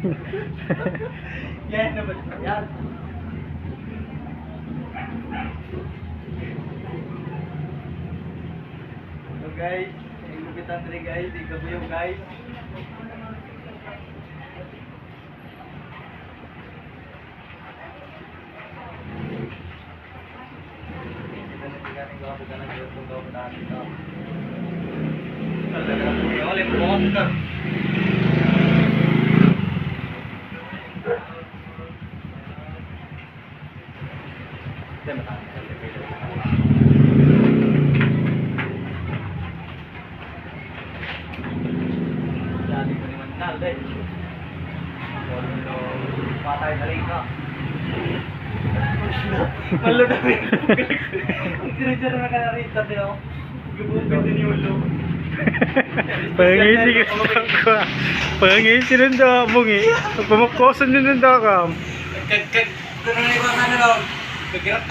Yan naman. Yan. So guys, yung gupitan rin guys, ikaw po yung guys. Dali ko naman nalde. Patay na rin ka. Malo na rin. Sinadya na ka na rin, sabi ako. Gubupin din yung ulo. Pangisi ka sa ko. Pangisi nun daw mo ngi. Pumukosan nun daw ka. Kag kag kag ano na Yo quiero